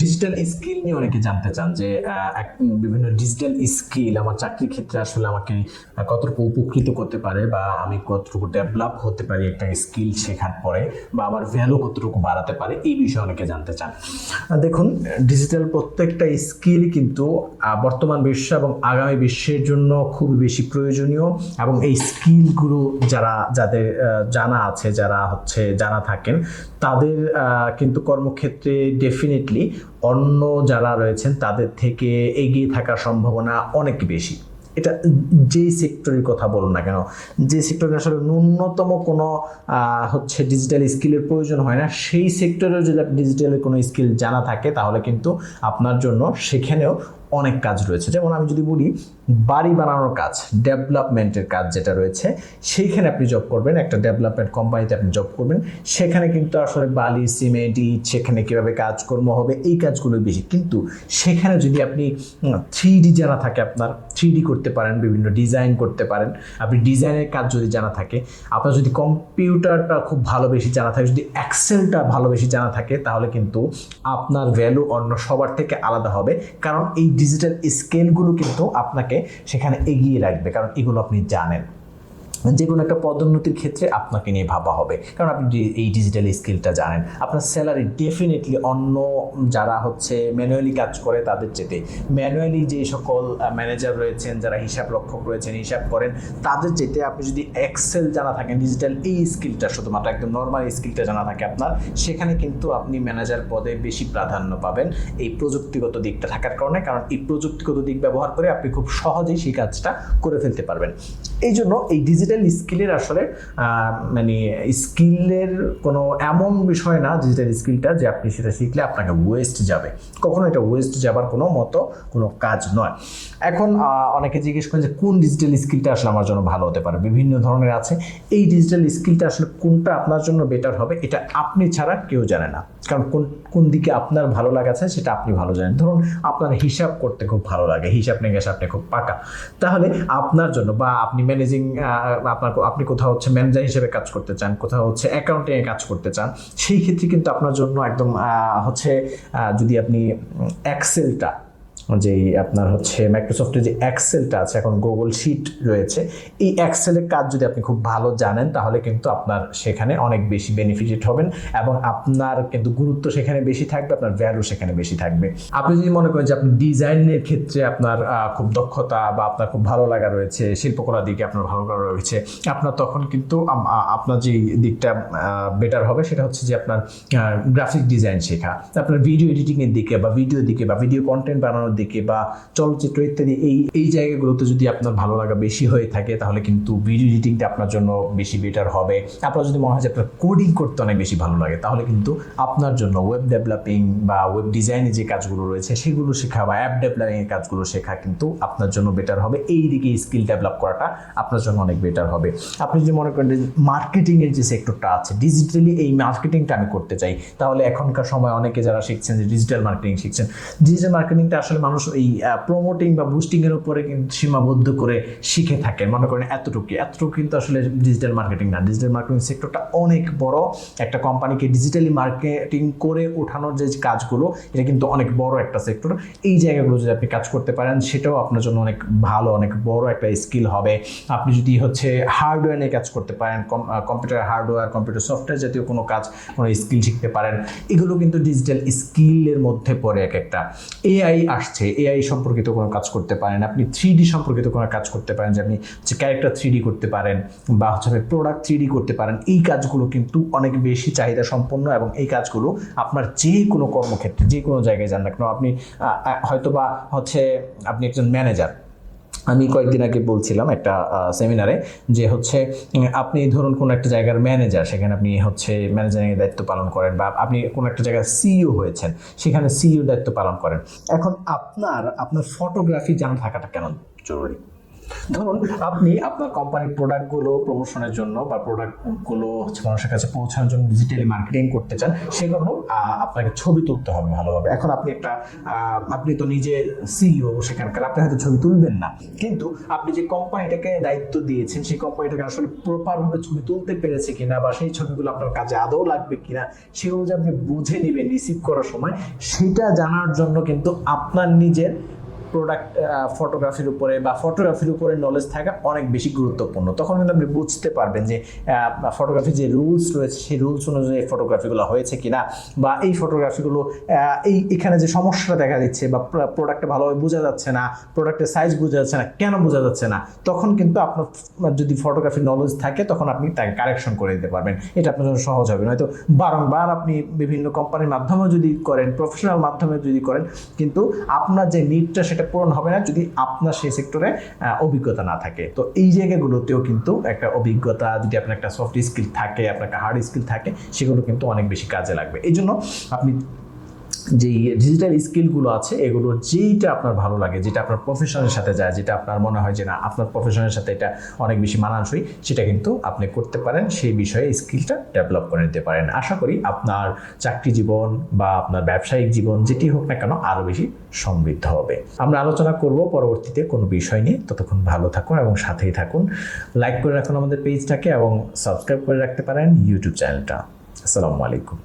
Digital skill নিয়ে অনেকে জানতে চান যে বিভিন্ন ডিজিটাল স্কিল আমার চাকরির ক্ষেত্রে আসলে আমাকে কতটুকু উপকৃত করতে পারে বা আমি কতটুকু ডেভেলপ হতে পারি একটা স্কিল শেখার পরে বা আমার ভ্যালু কতটুকু বাড়াতে পারে, এই বিষয়ে অনেকে জানতে চান। দেখুন ডিজিটাল প্রত্যেকটা স্কিল কিন্তু বর্তমান বিশ্ব এবং আগামী বিশ্বের জন্য খুব বেশি প্রয়োজনীয় এবং এই স্কিলগুলো যারা, যাদের জানা আছে, যারা হচ্ছে, জানা থাকেন, তাদের কিন্তু কর্মক্ষেত্রে ডেফিনেটলি অন্য যারা রয়েছেন তাদের থেকে এগিয়ে থাকার সম্ভাবনা অনেক বেশি। এটা যেই সেক্টরের কথা বলুন না কেন, যে সেক্টরে আসলে ন্যূনতম কোনো হচ্ছে ডিজিটাল স্কিলের প্রয়োজন হয় না, সেই সেক্টরেও যদি আপনি ডিজিটালের কোনো স্কিল জানা থাকে, তাহলে কিন্তু আপনার জন্য সেখানেও অনেক কাজ রয়েছে। যেমন আমি যদি বলি, বাড়ি বানানোর কাজ ডেভেলপমেন্টের কাজ যেটা রয়েছে, সেইখানে আপনি জব করবেন, একটা ডেভেলপমেন্ট কোম্পানিতে আপনি জব করবেন, সেখানে কিন্তু আসলে বালি সিমেন্ট ইট, সেখানে কীভাবে কাজকর্ম হবে, এই কাজগুলো বেশি। কিন্তু সেখানে যদি আপনি থ্রি জানা থাকে আপনার থ্রি ডি করতে পারেন, বিভিন্ন ডিজাইন করতে পারেন। আপনি ডিজাইনের কাজ যদি জানা থাকে, আপনার যদি কম্পিউটারটা খুব ভালো বেশি জানা থাকে, যদি অ্যাক্সেলটা ভালো বেশি জানা থাকে, তাহলে কিন্তু আপনার ভ্যালু অন্য সবার থেকে আলাদা হবে। কারণ এই ডিজিটাল স্কেলগুলো কিন্তু আপনাকে সেখানে এগিয়ে রাখবে, কারণ এগুলো আপনি জানেন। যে কোনো একটা পদোন্নতির ক্ষেত্রে আপনাকে নিয়ে ভাবা হবে। কারণ আপনি এই ডিজিটাল স্কিলটা জানেন, আপনার স্যালারি ডেফিনেটলি অন্য যারা হচ্ছে ম্যানুয়ালি কাজ করে তাদের চেতে ম্যানুয়ালি যে সকল ম্যানেজার রয়েছেন, যারা হিসাব রক্ষক রয়েছেন, হিসাব করেন, তাদের চেতে আপনি যদি এক্সেল জানা থাকেন ডিজিটাল এই স্কিলটা শুধুমাত্র একদম নর্মাল স্কিলটা জানা থাকে আপনার, সেখানে কিন্তু আপনি ম্যানেজার পদে বেশি প্রাধান্য পাবেন এই প্রযুক্তিগত দিকটা থাকার কারণে। কারণ এই প্রযুক্তিগত দিক ব্যবহার করে আপনি খুব সহজেই সেই কাজটা করে ফেলতে পারবেন। এই জন্য এই ডিজিটাল স্কিলের আসলে মানে স্কিলের কোনো এমন বিষয় না ডিজিটাল স্কিলটা যে আপনি সেটা শিখলে আপনাকে ওয়েস্ট যাবে। কখনো এটা ওয়েস্ট যাবার কোনো মতো কোনো কাজ নয়। এখন অনেকে জিজ্ঞেস করেন যে কোন ডিজিটাল স্কিলটা আসলে আমার জন্য ভালো হতে পারে? বিভিন্ন ধরনের আছে। এই ডিজিটাল স্কিলটা আসলে কোনটা আপনার জন্য বেটার হবে? এটা আপনি ছাড়া কেউ জানে না। কারণ কোন কোন দিকে আপনার ভালো লাগাছে সেটা আপনি ভালো জানেন। ধরুন আপনার হিসাব করতে খুব ভালো লাগে, হিসাব নিয়ে গেছে আপনি খুব পাকা। তাহলে আপনার জন্য বা আপনি ম্যানেজিং আপনার আপনি কোথাও হচ্ছে ম্যানেজার হিসেবে কাজ করতে চান, কোথাও হচ্ছে অ্যাকাউন্টিংয়ে কাজ করতে চান, সেই ক্ষেত্রে কিন্তু আপনার জন্য একদম হচ্ছে যদি আপনি এক্সেলটা যে আপনার হচ্ছে মাইক্রোসফটের যে এক্সেলটা আছে, এখন গুগল শিট রয়েছে, এই এক্সেলের কাজ যদি আপনি খুব ভালো জানেন, তাহলে কিন্তু আপনার সেখানে অনেক বেশি বেনিফিটেড হবেন এবং আপনার কিন্তু গুরুত্ব সেখানে বেশি থাকবে, আপনার ভ্যালু সেখানে বেশি থাকবে। আপনি যদি মনে করেন যে আপনি ডিজাইনের ক্ষেত্রে আপনার খুব দক্ষতা বা আপনার খুব ভালো লাগা রয়েছে, শিল্পকলার দিকে আপনার ভালো লাগা রয়েছে, আপনার তখন কিন্তু আপনার যে দিকটা বেটার হবে সেটা হচ্ছে যে আপনার গ্রাফিক ডিজাইন শেখা, আপনার ভিডিও এডিটিংয়ের দিকে বা ভিডিও দিকে বা ভিডিও কন্টেন্ট বানানোর দিকে বা চলচ্চিত্র ইত্যাদি, এই এই জায়গাগুলোতে যদি আপনার ভালো লাগা বেশি হয়ে থাকে, তাহলে কিন্তু ভিডিও এডিটিংটা আপনার জন্য বেশি বেটার হবে। আপনার যদি মনে হয় যে আপনার কোডিং করতে অনেক বেশি ভালো লাগে, তাহলে কিন্তু আপনার জন্য ওয়েব ডেভেলপিং বা ওয়েব ডিজাইনে যে কাজগুলো রয়েছে, সেগুলো শেখা বা অ্যাপ ডেভেলপিংয়ের কাজগুলো শেখা কিন্তু আপনার জন্য বেটার হবে। এই দিকে স্কিল ডেভেলপ করাটা আপনার জন্য অনেক বেটার হবে। আপনি যদি মনে করেন যে মার্কেটিংয়ের যে সেক্টরটা আছে ডিজিটালি এই মার্কেটিংটা আমি করতে চাই, তাহলে এখনকার সময় অনেকে যারা শিখছেন যে ডিজিটাল মার্কেটিং শিখছেন ডিজিটাল মার্কেটিংটা আসলে মানুষ এই প্রমোটিং বা বুস্টিংয়ের উপরে কিন্তু সীমাবদ্ধ করে শিখে থাকে। মনে করেন এতটুকু। এতটুকু কিন্তু আসলে ডিজিটাল মার্কেটিং না। ডিজিটাল মার্কেটিং সেক্টরটা অনেক বড়। একটা কোম্পানিকে ডিজিটালি মার্কেটিং করে ওঠানোর যে কাজগুলো, এটা কিন্তু অনেক বড় একটা সেক্টর এই জায়গাগুলো যদি আপনি কাজ করতে পারেন, সেটাও আপনার জন্য অনেক ভালো, অনেক বড় একটা স্কিল হবে। আপনি যদি হচ্ছে হার্ডওয়্যার নিয়ে কাজ করতে পারেন কম্পিউটার হার্ডওয়্যার কম্পিউটার সফটওয়্যার জাতীয় কোনো কাজ, কোনো স্কিল শিখতে পারেন, এগুলো কিন্তু ডিজিটাল স্কিলের মধ্যে পড়ে এক একটা। এআই আসছে এআই সম্পর্কিত কোনো কাজ করতে পারেন, আপনি থ্রি ডি সম্পর্কিত কোনো কাজ করতে পারেন, যে আপনি যে ক্যারেক্টার থ্রি ডি করতে পারেন, বা হচ্ছে আপনি প্রোডাক্ট থ্রি ডি করতে পারেন, এই কাজগুলো কিন্তু অনেক বেশি চাহিদা সম্পন্ন এবং এই কাজগুলো আপনার যে কোনো কর্মক্ষেত্রে, যে কোনো জায়গায় যান না কেন, আপনি হয়তো বা হচ্ছে আপনি একজন ম্যানেজার আমি কয়েকদিন আগে বলছিলাম একটা সেমিনারে যে হচ্ছে আপনি ধরুন কোনো একটা জায়গার ম্যানেজার সেখানে আপনি হচ্ছে ম্যানেজারের দায়িত্ব পালন করেন বা আপনি কোনো একটা জায়গার সিইও হয়েছেন, সেখানে সিইও দায়িত্ব পালন করেন। এখন আপনার আপনার ফটোগ্রাফি জানা থাকাটা কেন জরুরি? ধরুন, আপনি আপনার কোম্পানির প্রোডাক্টগুলো প্রমোশনের জন্য বা প্রোডাক্টগুলো হচ্ছে মানুষের কাছে পৌঁছানোর জন্য ডিজিটালি মার্কেটিং করতে চান, সেগুলো আপনাকে ছবি তুলতে হবে ভালোভাবে। এখন আপনি একটা আপনি তো নিজে সিইও সেখানকার আপনি হয়তো ছবি তুলবেন না। কিন্তু আপনি যে কোম্পানিটাকে দায়িত্ব দিয়েছেন, সেই কোম্পানিটাকে আসলে প্রপারভাবে ছবি তুলতে পেরেছে কিনা বা সেই ছবিগুলো আপনার কাজে আদৌ লাগবে কিনা সেগুলো যে আপনি বুঝে নেবেন রিসিভ করার সময়। সেটা জানার জন্য কিন্তু আপনার নিজের প্রোডাক্ট ফটোগ্রাফির উপরে বা ফটোগ্রাফির উপরে নলেজ থাকা অনেক বেশি গুরুত্বপূর্ণ। তখন কিন্তু আপনি বুঝতে পারবেন যে ফটোগ্রাফির যে রুলস রয়েছে, সেই রুলস অনুযায়ী ফটোগ্রাফিগুলো হয়েছে কিনা বা এই ফটোগ্রাফিগুলো এই এখানে যে সমস্যাটা দেখা দিচ্ছে বা প্রোডাক্টটা ভালোভাবে বোঝা যাচ্ছে না প্রোডাক্টের সাইজ বোঝা যাচ্ছে না, কেন বোঝা যাচ্ছে না, তখন কিন্তু আপনার যদি ফটোগ্রাফির নলেজ থাকে, তখন আপনি তাকে কারেকশন করে দিতে পারবেন। এটা আপনার জন্য সহজ হবে। নয়তো বারংবার আপনি বিভিন্ন কোম্পানির মাধ্যমেও যদি করেন প্রফেশনাল মাধ্যমে যদি করেন, কিন্তু আপনার যে নিডটা সেটা পূরণ হবে না যদি আপনার সেই সেক্টরে অভিজ্ঞতা না থাকে। তো এই জায়গাগুলোতেও কিন্তু একটা অভিজ্ঞতা, যদি আপনার একটা সফট স্কিল থাকে, আপনার একটা হার্ড স্কিল থাকে, সেগুলো কিন্তু অনেক বেশি কাজে লাগবে। এই জন্য আপনি যে ডিজিটাল স্কিলগুলো আছে, এগুলো যেইটা আপনার ভালো লাগে, যেটা আপনার প্রফেশনের সাথে যায়, যেটা আপনার মনে হয় যে না, আপনার প্রফেশনের সাথে এটা অনেক বেশি মানানসই, সেটা কিন্তু আপনি করতে পারেন, সেই বিষয়ে স্কিলটা ডেভেলপ করে নিতে পারেন। আশা করি আপনার চাকরি জীবন বা আপনার ব্যবসায়িক জীবন, যেটি হোক না কেন আরও বেশি সমৃদ্ধ হবে। আমরা আলোচনা করব পরবর্তীতে কোনো বিষয় নিয়ে। ততক্ষণ ভালো থাকুন এবং সাথেই থাকুন। লাইক করে রাখুন আমাদের পেজটাকে এবং সাবস্ক্রাইব করে রাখতে পারেন ইউটিউব চ্যানেলটা আসসালামু আলাইকুম।